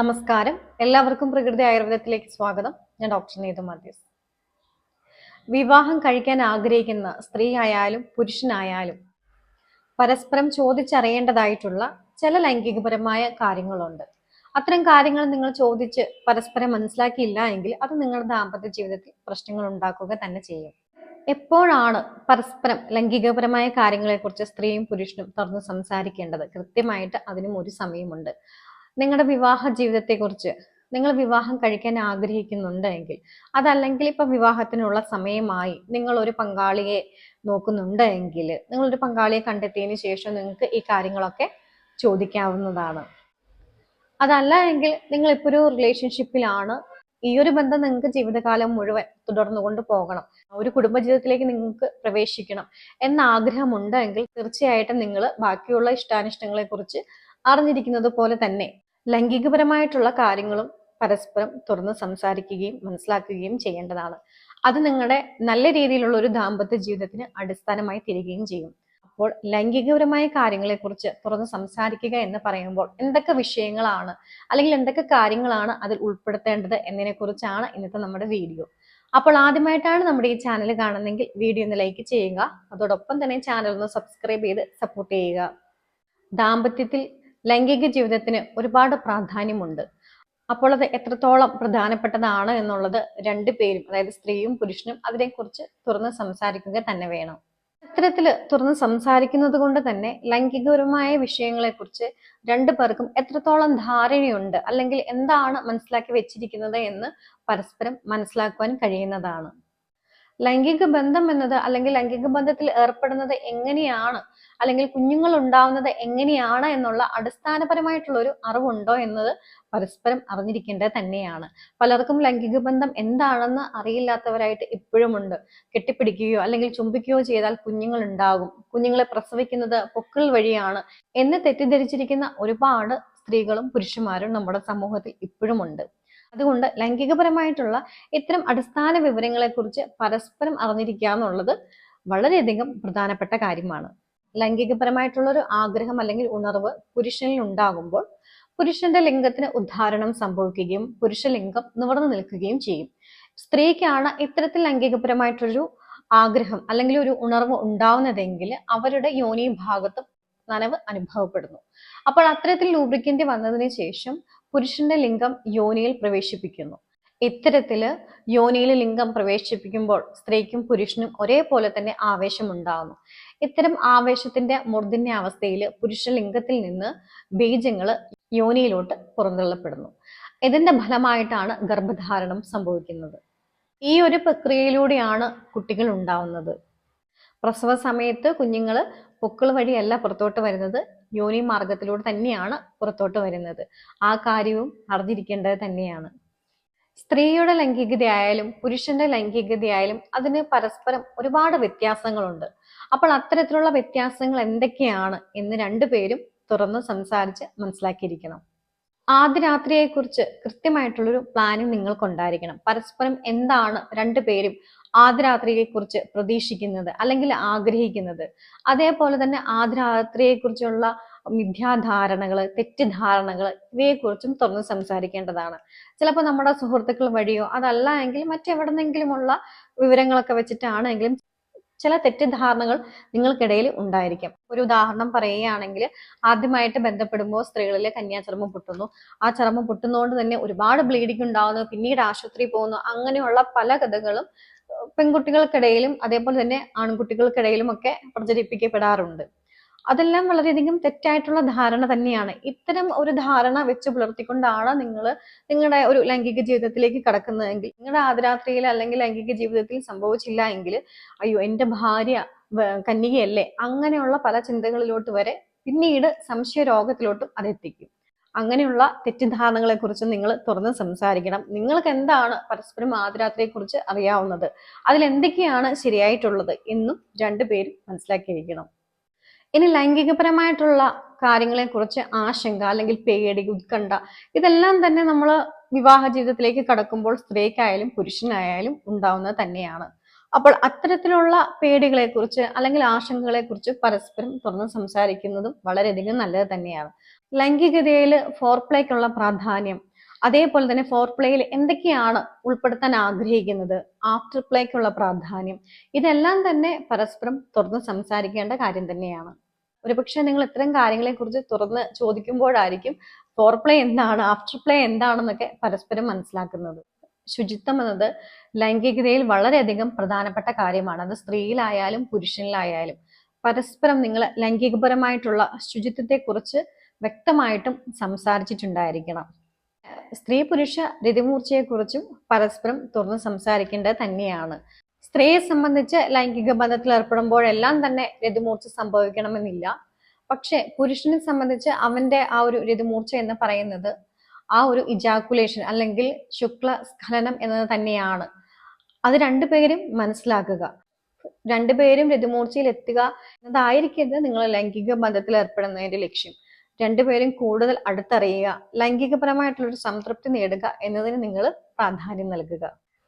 നമസ്കാരം. എല്ലാവർക്കും പ്രകൃതി ആയുർവേദത്തിലേക്ക് സ്വാഗതം. ഞാൻ ഡോക്ടർ നീതു മാത്യൂസ്. വിവാഹം കഴിക്കാൻ ആഗ്രഹിക്കുന്ന സ്ത്രീ ആയാലും പുരുഷനായാലും പരസ്പരം ചോദിച്ചറിയേണ്ടതായിട്ടുള്ള ചില ലൈംഗികപരമായ കാര്യങ്ങളുണ്ട്. അത്തരം കാര്യങ്ങൾ നിങ്ങൾ ചോദിച്ച് പരസ്പരം മനസ്സിലാക്കിയില്ല എങ്കിൽ അത് നിങ്ങളുടെ ദാമ്പത്യ ജീവിതത്തിൽ പ്രശ്നങ്ങൾ ഉണ്ടാക്കുക തന്നെ ചെയ്യും. എപ്പോഴാണ് പരസ്പരം ലൈംഗികപരമായ കാര്യങ്ങളെക്കുറിച്ച് സ്ത്രീയും പുരുഷനും തുറന്ന് സംസാരിക്കേണ്ടത്? കൃത്യമായിട്ട് അതിനും ഒരു സമയമുണ്ട്. നിങ്ങളുടെ വിവാഹ ജീവിതത്തെക്കുറിച്ച് നിങ്ങൾ വിവാഹം കഴിക്കാൻ ആഗ്രഹിക്കുന്നുണ്ടെങ്കിൽ അതല്ലെങ്കിൽ ഇപ്പൊ വിവാഹത്തിനുള്ള സമയമായി നിങ്ങൾ ഒരു പങ്കാളിയെ നോക്കുന്നുണ്ട് നിങ്ങൾ ഒരു പങ്കാളിയെ കണ്ടെത്തിയതിന് ശേഷം നിങ്ങൾക്ക് ഈ കാര്യങ്ങളൊക്കെ ചോദിക്കാവുന്നതാണ്. അതല്ല എങ്കിൽ നിങ്ങൾ ഇപ്പോൾ ഒരു റിലേഷൻഷിപ്പിലാണ് ഈ ഒരു ബന്ധം നിങ്ങൾക്ക് ജീവിതകാലം മുഴുവൻ തുടർന്നു കൊണ്ട് പോകണം. ഒരു കുടുംബജീവിതത്തിലേക്ക് നിങ്ങൾക്ക് പ്രവേശിക്കണം എന്ന ആഗ്രഹമുണ്ടെങ്കിൽ തീർച്ചയായിട്ടും നിങ്ങൾ ബാക്കിയുള്ള ഇഷ്ടാനിഷ്ടങ്ങളെ കുറിച്ച് അറിഞ്ഞിരിക്കുന്നത് പോലെ തന്നെ ലൈംഗികപരമായിട്ടുള്ള കാര്യങ്ങളും പരസ്പരം തുറന്ന് സംസാരിക്കുകയും മനസ്സിലാക്കുകയും ചെയ്യേണ്ടതാണ്. അത് നിങ്ങളുടെ നല്ല രീതിയിലുള്ള ഒരു ദാമ്പത്യ ജീവിതത്തിന് അടിസ്ഥാനമായി തീരുകയും ചെയ്യും. അപ്പോൾ ലൈംഗികപരമായ കാര്യങ്ങളെക്കുറിച്ച് തുറന്ന് സംസാരിക്കുക എന്ന് പറയുമ്പോൾ എന്തൊക്കെ വിഷയങ്ങളാണ് അല്ലെങ്കിൽ എന്തൊക്കെ കാര്യങ്ങളാണ് അതിൽ ഉൾപ്പെടുത്തേണ്ടത് എന്നതിനെ കുറിച്ചാണ് ഇന്നത്തെ നമ്മുടെ വീഡിയോ. അപ്പോൾ ആദ്യമായിട്ടാണ് നമ്മുടെ ഈ ചാനൽ കാണുന്നെങ്കിൽ വീഡിയോ ഒന്ന് ലൈക്ക് ചെയ്യുക. അതോടൊപ്പം തന്നെ ചാനൽ ഒന്ന് സബ്സ്ക്രൈബ് ചെയ്ത് സപ്പോർട്ട് ചെയ്യുക. ദാമ്പത്യത്തിൽ ലൈംഗിക ജീവിതത്തിന് ഒരുപാട് പ്രാധാന്യമുണ്ട്. അപ്പോൾ അത് എത്രത്തോളം പ്രധാനപ്പെട്ടതാണ് എന്നുള്ളത് രണ്ടു പേരും അതായത് സ്ത്രീയും പുരുഷനും അതിനെക്കുറിച്ച് തുറന്ന് സംസാരിക്കുക തന്നെ വേണം. അത്തരത്തിൽ തുറന്ന് സംസാരിക്കുന്നത് കൊണ്ട് തന്നെ ലൈംഗികപരമായ വിഷയങ്ങളെക്കുറിച്ച് രണ്ടു പേർക്കും എത്രത്തോളം ധാരണയുണ്ട് അല്ലെങ്കിൽ എന്താണ് മനസ്സിലാക്കി വെച്ചിരിക്കുന്നത് എന്ന് പരസ്പരം മനസ്സിലാക്കുവാൻ കഴിയുന്നതാണ്. ലൈംഗിക ബന്ധം എന്നത് അല്ലെങ്കിൽ ലൈംഗിക ബന്ധത്തിൽ ഏർപ്പെടുന്നത് എങ്ങനെയാണ്? അല്ലെങ്കിൽ കുഞ്ഞുങ്ങൾ ഉണ്ടാവുന്നത് എങ്ങനെയാണ് എന്നുള്ള അടിസ്ഥാനപരമായിട്ടുള്ള ഒരു അറിവുണ്ടോ എന്നത് പരസ്പരം അറിഞ്ഞിരിക്കേണ്ടത് തന്നെയാണ്. പലർക്കും ലൈംഗിക ബന്ധം എന്താണെന്ന് അറിയില്ലാത്തവരായിട്ട് ഇപ്പോഴും ഉണ്ട് കെട്ടിപ്പിടിക്കുകയോ അല്ലെങ്കിൽ ചുംബിക്കുകയോ ചെയ്താൽ കുഞ്ഞുങ്ങൾ ഉണ്ടാകും. കുഞ്ഞുങ്ങളെ പ്രസവിക്കുന്നത് പൊക്കിൾ വഴിയാണ് എന്ന് തെറ്റിദ്ധരിച്ചിരിക്കുന്ന ഒരുപാട് സ്ത്രീകളും പുരുഷന്മാരും നമ്മുടെ സമൂഹത്തിൽ ഇപ്പോഴും ഉണ്ട് അതുകൊണ്ട് ലൈംഗികപരമായിട്ടുള്ള ഇത്തരം അടിസ്ഥാന വിവരങ്ങളെക്കുറിച്ച് പരസ്പരം അറിഞ്ഞിരിക്കുക എന്നുള്ളത് വളരെയധികം പ്രധാനപ്പെട്ട കാര്യമാണ്. ലൈംഗികപരമായിട്ടുള്ള ഒരു ആഗ്രഹം അല്ലെങ്കിൽ ഉണർവ് പുരുഷനിൽ ഉണ്ടാകുമ്പോൾ പുരുഷന്റെ ലിംഗത്തിന് ഉദ്ധാരണം സംഭവിക്കുകയും പുരുഷ ലിംഗം നിവർന്നു നിൽക്കുകയും ചെയ്യും. സ്ത്രീക്കാണ് ഇത്തരത്തിൽ ലൈംഗികപരമായിട്ടൊരു ആഗ്രഹം അല്ലെങ്കിൽ ഒരു ഉണർവ് ഉണ്ടാവുന്നതെങ്കിൽ അവരുടെ യോനി ഭാഗത്തും നനവ് അനുഭവപ്പെടുന്നു. അപ്പോൾ അത്തരത്തിൽ ലൂബ്രിക്കന്റ് വന്നതിന് ശേഷം പുരുഷന്റെ ലിംഗം യോനിയിൽ പ്രവേശിപ്പിക്കുന്നു. ഇത്തരത്തിൽ യോനിയിൽ ലിംഗം പ്രവേശിപ്പിക്കുമ്പോൾ സ്ത്രീക്കും പുരുഷനും ഒരേപോലെ തന്നെ ആവേശം ഉണ്ടാകുന്നു ഇത്തരം ആവേശത്തിന്റെ മൂർധന്യ അവസ്ഥയിൽ പുരുഷ ലിംഗത്തിൽ നിന്ന് ബീജങ്ങൾ യോനിയിലോട്ട് പുറന്തള്ളപ്പെടുന്നു. ഇതിന്റെ ഫലമായിട്ടാണ് ഗർഭധാരണം സംഭവിക്കുന്നത്. ഈ ഒരു പ്രക്രിയയിലൂടെയാണ് കുട്ടികൾ ഉണ്ടാവുന്നത്. പ്രസവ സമയത്ത് കുഞ്ഞുങ്ങൾ പൊക്കിൾ വഴിയല്ല പുറത്തോട്ട് വരുന്നത്. യോനി മാർഗത്തിലൂടെ തന്നെയാണ് പുറത്തോട്ട് വരുന്നത്. ആ കാര്യവും അറിഞ്ഞിരിക്കേണ്ടത് തന്നെയാണ്. സ്ത്രീയുടെ ലൈംഗികതയായാലും പുരുഷന്റെ ലൈംഗികതയായാലും അതിന് പരസ്പരം ഒരുപാട് വ്യത്യാസങ്ങളുണ്ട്. അപ്പോൾ അത്തരത്തിലുള്ള വ്യത്യാസങ്ങൾ എന്തൊക്കെയാണ് എന്ന് രണ്ടുപേരും തുറന്ന് സംസാരിച്ച് മനസ്സിലാക്കിയിരിക്കണം. ആദ്യ രാത്രിയെക്കുറിച്ച് കൃത്യമായിട്ടുള്ളൊരു പ്ലാനിങ് നിങ്ങൾക്കുണ്ടായിരിക്കണം. പരസ്പരം എന്താണ് രണ്ടുപേരും ആദ്യ രാത്രിയെക്കുറിച്ച് പ്രതീക്ഷിക്കുന്നത് അല്ലെങ്കിൽ ആഗ്രഹിക്കുന്നത്. അതേപോലെ തന്നെ ആദ്യരാത്രിയെക്കുറിച്ചുള്ള മിഥ്യാധാരണകൾ തെറ്റിദ്ധാരണകൾ ഇവയെക്കുറിച്ചും തുറന്ന് സംസാരിക്കേണ്ടതാണ്. ചിലപ്പോൾ നമ്മുടെ സുഹൃത്തുക്കൾ വഴിയോ അതല്ല എങ്കിൽ മറ്റെവിടെന്നെങ്കിലുമുള്ള വിവരങ്ങളൊക്കെ വെച്ചിട്ടാണെങ്കിലും ചില തെറ്റിദ്ധാരണകൾ നിങ്ങൾക്കിടയിൽ ഉണ്ടായിരിക്കും. ഒരു ഉദാഹരണം പറയുകയാണെങ്കിൽ ആദ്യമായിട്ട് ബന്ധപ്പെടുമ്പോൾ സ്ത്രീകളിലെ കന്യാചർമ്മം പൊട്ടുന്നു. ആ ചർമ്മം പൊട്ടുന്നതുകൊണ്ട് തന്നെ ഒരുപാട് ബ്ലീഡിംഗ് ഉണ്ടാവുന്നു പിന്നീട് ആശുപത്രി പോകുന്നു അങ്ങനെയുള്ള പല കഥകളും പെൺകുട്ടികൾക്കിടയിലും അതേപോലെ തന്നെ ആൺകുട്ടികൾക്കിടയിലും ഒക്കെ പ്രചരിപ്പിക്കപ്പെടാറുണ്ട്. അതെല്ലാം വളരെയധികം തെറ്റായിട്ടുള്ള ധാരണ തന്നെയാണ്. ഇത്തരം ഒരു ധാരണ വെച്ച് പുലർത്തിക്കൊണ്ടാണ് നിങ്ങൾ നിങ്ങളുടെ ഒരു ലൈംഗിക ജീവിതത്തിലേക്ക് കടക്കുന്നതെങ്കിൽ നിങ്ങളുടെ ആദരാത്രിയിൽ അല്ലെങ്കിൽ ലൈംഗിക ജീവിതത്തിൽ സംഭവിച്ചില്ല എങ്കിൽ അയ്യോ എന്റെ ഭാര്യ കന്യകയല്ലേ? അങ്ങനെയുള്ള പല ചിന്തകളിലോട്ട് വരെ പിന്നീട് സംശയ രോഗത്തിലോട്ടും അതെത്തിക്കും. അങ്ങനെയുള്ള തെറ്റിദ്ധാരണകളെ കുറിച്ച് നിങ്ങൾ തുറന്ന് സംസാരിക്കണം. നിങ്ങൾക്ക് എന്താണ് പരസ്പരം ആദരാത്രയെക്കുറിച്ച് കുറിച്ച് അറിയാവുന്നത്? അതിൽ എന്തൊക്കെയാണ് ശരിയായിട്ടുള്ളത് എന്നും രണ്ടുപേരും മനസ്സിലാക്കിയിരിക്കണം. ഇനി ലൈംഗികപരമായിട്ടുള്ള കാര്യങ്ങളെ കുറിച്ച് ആശങ്ക അല്ലെങ്കിൽ പേടി ഉത്കണ്ഠ ഇതെല്ലാം തന്നെ നമ്മൾ വിവാഹ ജീവിതത്തിലേക്ക് കടക്കുമ്പോൾ സ്ത്രീക്കായാലും പുരുഷനായാലും ഉണ്ടാവുന്നത് തന്നെയാണ്. അപ്പോൾ അത്തരത്തിലുള്ള പേടികളെ കുറിച്ച് അല്ലെങ്കിൽ ആശങ്കകളെ കുറിച്ച് പരസ്പരം തുറന്ന് സംസാരിക്കുന്നതും വളരെയധികം നല്ലത് തന്നെയാണ്. ലൈംഗികതയിൽ ഫോർപ്ലേക്കുള്ള പ്രാധാന്യം. അതേപോലെ തന്നെ ഫോർപ്ലേയിൽ എന്തൊക്കെയാണ് ഉൾപ്പെടുത്താൻ ആഗ്രഹിക്കുന്നത്? ആഫ്റ്റർ പ്ലേക്കുള്ള പ്രാധാന്യം. ഇതെല്ലാം തന്നെ പരസ്പരം തുറന്ന് സംസാരിക്കേണ്ട കാര്യം തന്നെയാണ്. ഒരുപക്ഷെ നിങ്ങൾ ഇത്തരം കാര്യങ്ങളെക്കുറിച്ച് തുറന്ന് ചോദിക്കുമ്പോഴായിരിക്കും ഫോർപ്ലേ എന്താണ് ആഫ്റ്റർ പ്ലേ എന്താണെന്നൊക്കെ പരസ്പരം മനസ്സിലാക്കുന്നത്. ശുചിത്വം എന്നത് ലൈംഗികതയിൽ വളരെയധികം പ്രധാനപ്പെട്ട കാര്യമാണ്. അത് സ്ത്രീയിലായാലും പുരുഷനിലായാലും പരസ്പരം നിങ്ങൾ ലൈംഗികപരമായിട്ടുള്ള ശുചിത്വത്തെക്കുറിച്ച് വ്യക്തമായിട്ടും സംസാരിച്ചിട്ടുണ്ടായിരിക്കണം. സ്ത്രീ പുരുഷ രതിമൂർച്ചയെക്കുറിച്ചും പരസ്പരം തുറന്ന് സംസാരിക്കേണ്ടത് തന്നെയാണ്. സ്ത്രീയെ സംബന്ധിച്ച് ലൈംഗിക ബന്ധത്തിൽ ഏർപ്പെടുമ്പോഴെല്ലാം തന്നെ രതിമൂർച്ച സംഭവിക്കണമെന്നില്ല. പക്ഷെ പുരുഷനെ സംബന്ധിച്ച് അവന്റെ ആ ഒരു രതിമൂർച്ച എന്ന് പറയുന്നത് ആ ഒരു ഇജാക്കുലേഷൻ അല്ലെങ്കിൽ ശുക്ല സ്ഖലനം എന്നത് തന്നെയാണ്. അത് രണ്ടുപേരും മനസ്സിലാക്കുക. രണ്ടുപേരും രതിമൂർച്ചയിൽ എത്തുക എന്നതായിരിക്കരുത് നിങ്ങൾ ലൈംഗിക ബന്ധത്തിൽ ഏർപ്പെടുന്നതിന്റെ ലക്ഷ്യം. രണ്ടുപേരും കൂടുതൽ അടുത്തറിയുക ലൈംഗികപരമായിട്ടുള്ള ഒരു സംതൃപ്തി നേടുക എന്നതിന് നിങ്ങൾ പ്രാധാന്യം നൽകുക.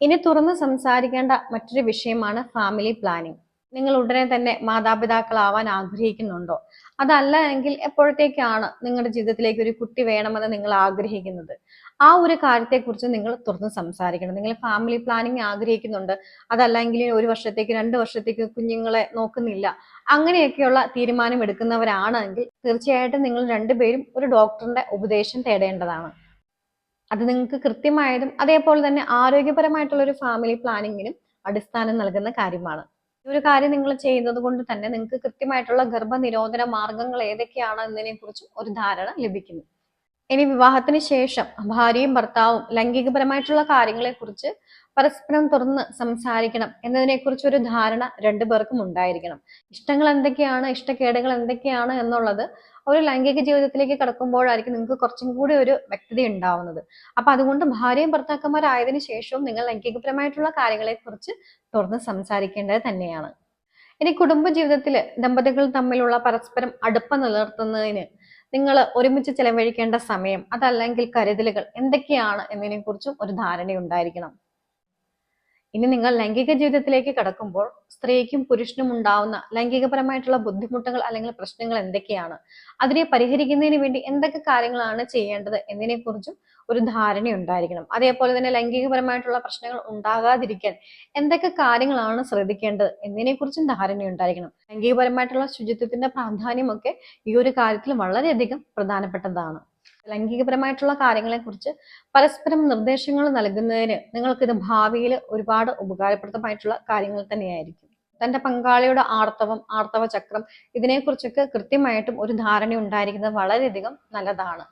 ഇനി തുറന്ന് സംസാരിക്കേണ്ട മറ്റൊരു വിഷയമാണ് ഫാമിലി പ്ലാനിങ് നിങ്ങൾ ഉടനെ തന്നെ മാതാപിതാക്കളാവാൻ ആഗ്രഹിക്കുന്നുണ്ടോ? അതല്ല എങ്കിൽ എപ്പോഴത്തേക്കാണ് നിങ്ങളുടെ ജീവിതത്തിലേക്ക് ഒരു കുട്ടി വേണമെന്ന് നിങ്ങൾ ആഗ്രഹിക്കുന്നത്? ആ ഒരു കാര്യത്തെക്കുറിച്ച് നിങ്ങൾ തുറന്ന് സംസാരിക്കണം. നിങ്ങൾ ഫാമിലി പ്ലാനിങ് ആഗ്രഹിക്കുന്നുണ്ട്. അതല്ലെങ്കിൽ ഒരു വർഷത്തേക്ക് രണ്ട് വർഷത്തേക്ക് കുഞ്ഞുങ്ങളെ നോക്കുന്നില്ല. അങ്ങനെയൊക്കെയുള്ള തീരുമാനം എടുക്കുന്നവരാണെങ്കിൽ തീർച്ചയായിട്ടും നിങ്ങൾ രണ്ടുപേരും ഒരു ഡോക്ടറിന്റെ ഉപദേശം തേടേണ്ടതാണ്. അത് നിങ്ങൾക്ക് കൃത്യമായതും അതേപോലെ തന്നെ ആരോഗ്യപരമായിട്ടുള്ള ഒരു ഫാമിലി പ്ലാനിങ്ങിനും അടിസ്ഥാനം നൽകുന്ന കാര്യമാണ്. ഈ ഒരു കാര്യം നിങ്ങൾ ചെയ്യുന്നത് കൊണ്ട് തന്നെ നിങ്ങൾക്ക് കൃത്യമായിട്ടുള്ള ഗർഭനിരോധന മാർഗങ്ങൾ ഏതൊക്കെയാണ് എന്നതിനെ കുറിച്ചും ഒരു ധാരണ ലഭിക്കുന്നു. ഇനി വിവാഹത്തിന് ശേഷം ഭാര്യയും ഭർത്താവും ലൈംഗികപരമായിട്ടുള്ള കാര്യങ്ങളെ കുറിച്ച് പരസ്പരം തുറന്ന് സംസാരിക്കണം എന്നതിനെക്കുറിച്ച് ഒരു ധാരണ രണ്ടു പേർക്കും ഉണ്ടായിരിക്കണം. ഇഷ്ടങ്ങൾ എന്തൊക്കെയാണ്? ഇഷ്ടക്കേടുകൾ എന്തൊക്കെയാണ്? എന്നുള്ളത് ഒരു ലൈംഗിക ജീവിതത്തിലേക്ക് കടക്കുമ്പോഴായിരിക്കും നിങ്ങൾക്ക് കുറച്ചും കൂടി ഒരു വ്യക്തത ഉണ്ടാവുന്നത്. അപ്പൊ അതുകൊണ്ട് ഭാര്യയും ഭർത്താക്കന്മാരായതിനു ശേഷവും നിങ്ങൾ ലൈംഗികപരമായിട്ടുള്ള കാര്യങ്ങളെ കുറിച്ച് തുറന്ന് സംസാരിക്കേണ്ടത് തന്നെയാണ്. ഇനി കുടുംബ ജീവിതത്തിൽ ദമ്പതികൾ തമ്മിലുള്ള പരസ്പരം അടുപ്പം നിലനിർത്തുന്നതിന് നിങ്ങൾ ഒരുമിച്ച് ചെലവഴിക്കേണ്ട സമയം അതല്ലെങ്കിൽ കരുതലുകൾ എന്തൊക്കെയാണ് എന്നതിനെ കുറിച്ചും ഒരു ധാരണയുണ്ടായിരിക്കണം. ഇനി നിങ്ങൾ ലൈംഗിക ജീവിതത്തിലേക്ക് കടക്കുമ്പോൾ സ്ത്രീക്കും പുരുഷനും ഉണ്ടാവുന്ന ലൈംഗികപരമായിട്ടുള്ള ബുദ്ധിമുട്ടുകൾ അല്ലെങ്കിൽ പ്രശ്നങ്ങൾ എന്തൊക്കെയാണ്? അതിനെ പരിഹരിക്കുന്നതിന് വേണ്ടി എന്തൊക്കെ കാര്യങ്ങളാണ് ചെയ്യേണ്ടത് എന്നതിനെക്കുറിച്ചും ഒരു ധാരണ ഉണ്ടായിരിക്കണം. അതേപോലെ തന്നെ ലൈംഗികപരമായിട്ടുള്ള പ്രശ്നങ്ങൾ ഉണ്ടാകാതിരിക്കാൻ എന്തൊക്കെ കാര്യങ്ങളാണ് ശ്രദ്ധിക്കേണ്ടത് എന്നതിനെക്കുറിച്ചും ധാരണ ഉണ്ടായിരിക്കണം. ലൈംഗികപരമായിട്ടുള്ള ശുചിത്വത്തിന്റെ പ്രാധാന്യമൊക്കെ ഈ ഒരു കാര്യത്തിൽ വളരെയധികം പ്രധാനപ്പെട്ടതാണ്. ലൈംഗികപരമായിട്ടുള്ള കാര്യങ്ങളെക്കുറിച്ച് പരസ്പരം നിർദ്ദേശങ്ങൾ നൽകുന്നതിന് ഇത് ഭാവിയിൽ ഒരുപാട് ഉപകാരപ്രദമായിട്ടുള്ള കാര്യങ്ങൾ തന്നെയായിരിക്കും. തന്റെ പങ്കാളിയുടെ ആർത്തവം ആർത്തവ ചക്രം ഇതിനെക്കുറിച്ചൊക്കെ കൃത്യമായിട്ടും ഒരു ധാരണ ഉണ്ടായിരിക്കുന്നത് വളരെയധികം നല്ലതാണ്.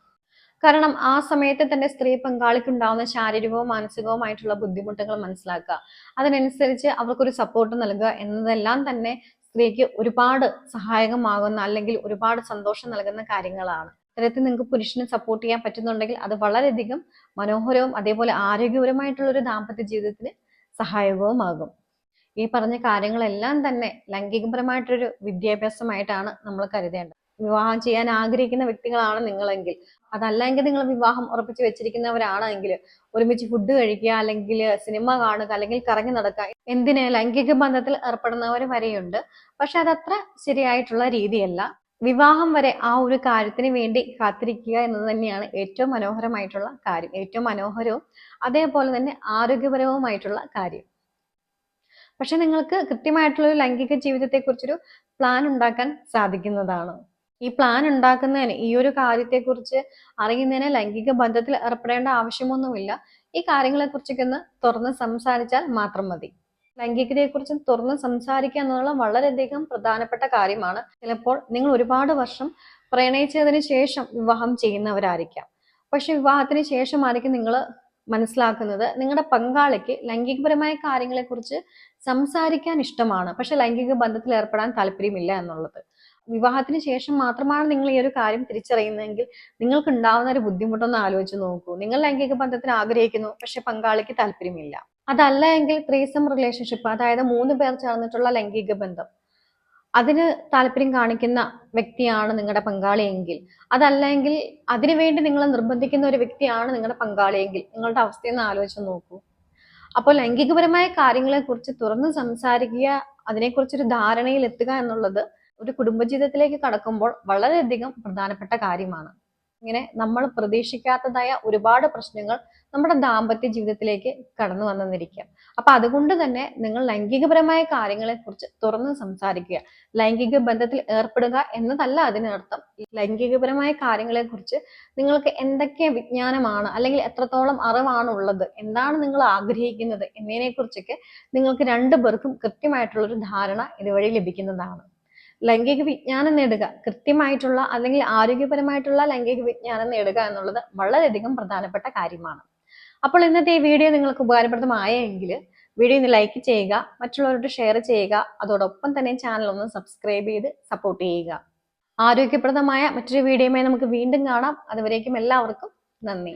കാരണം ആ സമയത്ത് തന്നെ സ്ത്രീ പങ്കാളിക്ക് ഉണ്ടാവുന്ന ശാരീരികവും മാനസികവുമായിട്ടുള്ള ബുദ്ധിമുട്ടുകൾ മനസ്സിലാക്കുക. അതിനനുസരിച്ച് അവർക്കൊരു സപ്പോർട്ട് നൽകുക എന്നതെല്ലാം തന്നെ സ്ത്രീക്ക് ഒരുപാട് സഹായകമാകുന്ന അല്ലെങ്കിൽ ഒരുപാട് സന്തോഷം നൽകുന്ന കാര്യങ്ങളാണ്. ഇത്തരത്തിൽ നിങ്ങൾക്ക് പുരുഷനെ സപ്പോർട്ട് ചെയ്യാൻ പറ്റുന്നുണ്ടെങ്കിൽ അത് വളരെയധികം മനോഹരവും അതേപോലെ ആരോഗ്യപരമായിട്ടുള്ള ഒരു ദാമ്പത്യ ജീവിതത്തിന് സഹായകവുമാകും. ഈ പറഞ്ഞ കാര്യങ്ങളെല്ലാം തന്നെ ലൈംഗികപരമായിട്ടൊരു വിദ്യാഭ്യാസമായിട്ടാണ് നമ്മൾ കരുതേണ്ടത്. വിവാഹം ചെയ്യാൻ ആഗ്രഹിക്കുന്ന വ്യക്തികളാണ് നിങ്ങളെങ്കിൽ അതല്ലെങ്കിൽ നിങ്ങൾ വിവാഹം ഉറപ്പിച്ച് വെച്ചിരിക്കുന്നവരാണെങ്കിൽ ഒരുമിച്ച് ഫുഡ് കഴിക്കുക അല്ലെങ്കിൽ സിനിമ കാണുക അല്ലെങ്കിൽ കറങ്ങി നടക്കുക എന്തിന് ലൈംഗിക ബന്ധത്തിൽ ഏർപ്പെടുന്നവർ വരെയുണ്ട്. പക്ഷെ അതത്ര ശരിയായിട്ടുള്ള രീതിയല്ല. വിവാഹം വരെ ആ ഒരു കാര്യത്തിന് വേണ്ടി കാത്തിരിക്കുക എന്നത് തന്നെയാണ് ഏറ്റവും മനോഹരമായിട്ടുള്ള കാര്യം ഏറ്റവും മനോഹരവും അതേപോലെ തന്നെ ആരോഗ്യപരവുമായിട്ടുള്ള കാര്യം. പക്ഷെ നിങ്ങൾക്ക് കൃത്യമായിട്ടുള്ള ഒരു ലൈംഗിക ജീവിതത്തെക്കുറിച്ചൊരു പ്ലാൻ ഉണ്ടാക്കാൻ സാധിക്കുന്നതാണ്. ഈ പ്ലാൻ ഉണ്ടാക്കുന്നതിന് ഈ ഒരു കാര്യത്തെക്കുറിച്ച് അറിയുന്നതിന് ലൈംഗിക ബന്ധത്തിൽ ഏർപ്പെടേണ്ട ആവശ്യമൊന്നുമില്ല. ഈ കാര്യങ്ങളെക്കുറിച്ചൊക്കെ ഒന്ന് തുറന്ന് സംസാരിച്ചാൽ മാത്രം മതി. ലൈംഗികതയെക്കുറിച്ച് തുറന്ന് സംസാരിക്കുക എന്നുള്ള വളരെയധികം പ്രധാനപ്പെട്ട കാര്യമാണ്. ചിലപ്പോൾ നിങ്ങൾ ഒരുപാട് വർഷം പ്രണയിച്ചതിന് ശേഷം വിവാഹം ചെയ്യുന്നവരായിരിക്കാം. പക്ഷെ വിവാഹത്തിന് ശേഷമായിരിക്കും നിങ്ങൾ മനസ്സിലാക്കുന്നത് നിങ്ങളുടെ പങ്കാളിക്ക് ലൈംഗികപരമായ കാര്യങ്ങളെക്കുറിച്ച് സംസാരിക്കാൻ ഇഷ്ടമാണ്. പക്ഷെ ലൈംഗിക ബന്ധത്തിൽ ഏർപ്പെടാൻ താല്പര്യമില്ല എന്നുള്ളത്. വിവാഹത്തിന് ശേഷം മാത്രമാണ് നിങ്ങൾ ഈ ഒരു കാര്യം തിരിച്ചറിയുന്നതെങ്കിൽ നിങ്ങൾക്ക് ഉണ്ടാവുന്ന ഒരു ബുദ്ധിമുട്ടൊന്ന് ആലോചിച്ച് നോക്കൂ. നിങ്ങൾ ലൈംഗിക ബന്ധത്തിന് ആഗ്രഹിക്കുന്നു പക്ഷെ പങ്കാളിക്ക് താല്പര്യമില്ല. അതല്ല എങ്കിൽ ത്രീസം റിലേഷൻഷിപ്പ് അതായത് മൂന്ന് പേർ ചേർന്നിട്ടുള്ള ലൈംഗിക ബന്ധം. അതിന് താല്പര്യം കാണിക്കുന്ന വ്യക്തിയാണ് നിങ്ങളുടെ പങ്കാളിയെങ്കിൽ അതല്ലെങ്കിൽ അതിനുവേണ്ടി നിങ്ങളെ നിർബന്ധിക്കുന്ന ഒരു വ്യക്തിയാണ് നിങ്ങളുടെ പങ്കാളിയെങ്കിൽ നിങ്ങളുടെ അവസ്ഥയെന്ന് ആലോചിച്ച് നോക്കൂ. അപ്പോൾ ലൈംഗികപരമായ കാര്യങ്ങളെ കുറിച്ച് തുറന്ന് സംസാരിക്കുക അതിനെക്കുറിച്ചൊരു ധാരണയിൽ എത്തുക എന്നുള്ളത് ഒരു കുടുംബജീവിതത്തിലേക്ക് കടക്കുമ്പോൾ വളരെയധികം പ്രധാനപ്പെട്ട കാര്യമാണ്. ഇങ്ങനെ നമ്മൾ പ്രതീക്ഷിക്കാത്തതായ ഒരുപാട് പ്രശ്നങ്ങൾ നമ്മുടെ ദാമ്പത്യ ജീവിതത്തിലേക്ക് കടന്നു വന്നിരിക്കുക. അപ്പൊ അതുകൊണ്ട് തന്നെ നിങ്ങൾ ലൈംഗികപരമായ കാര്യങ്ങളെ കുറിച്ച് തുറന്ന് സംസാരിക്കുക. ലൈംഗിക ബന്ധത്തിൽ ഏർപ്പെടുക എന്നതല്ല അതിനർത്ഥം. ലൈംഗികപരമായ കാര്യങ്ങളെ കുറിച്ച് നിങ്ങൾക്ക് എന്തൊക്കെ വിജ്ഞാനമാണ് അല്ലെങ്കിൽ എത്രത്തോളം അറിവാണ് ഉള്ളത് എന്താണ് നിങ്ങൾ ആഗ്രഹിക്കുന്നത് എന്നതിനെ കുറിച്ചൊക്കെ നിങ്ങൾക്ക് രണ്ടു പേർക്കും കൃത്യമായിട്ടുള്ള ഒരു ധാരണ ഇതുവഴി ലഭിക്കുന്നതാണ്. ലൈംഗിക വിജ്ഞാനം നേടുക കൃത്യമായിട്ടുള്ള അല്ലെങ്കിൽ ആരോഗ്യപരമായിട്ടുള്ള ലൈംഗിക വിജ്ഞാനം നേടുക എന്നുള്ളത് വളരെയധികം പ്രധാനപ്പെട്ട കാര്യമാണ്. അപ്പോൾ ഇന്നത്തെ ഈ വീഡിയോ നിങ്ങൾക്ക് ഉപകാരപ്രദമായെങ്കിൽ വീഡിയോ ഒന്ന് ലൈക്ക് ചെയ്യുക മറ്റുള്ളവരോട് ഷെയർ ചെയ്യുക അതോടൊപ്പം തന്നെ ചാനൽ ഒന്ന് സബ്സ്ക്രൈബ് ചെയ്ത് സപ്പോർട്ട് ചെയ്യുക. ആരോഗ്യപ്രദമായ മറ്റൊരു വീഡിയോയുമായി നമുക്ക് വീണ്ടും കാണാം. അതുവരേക്കും എല്ലാവർക്കും നന്ദി.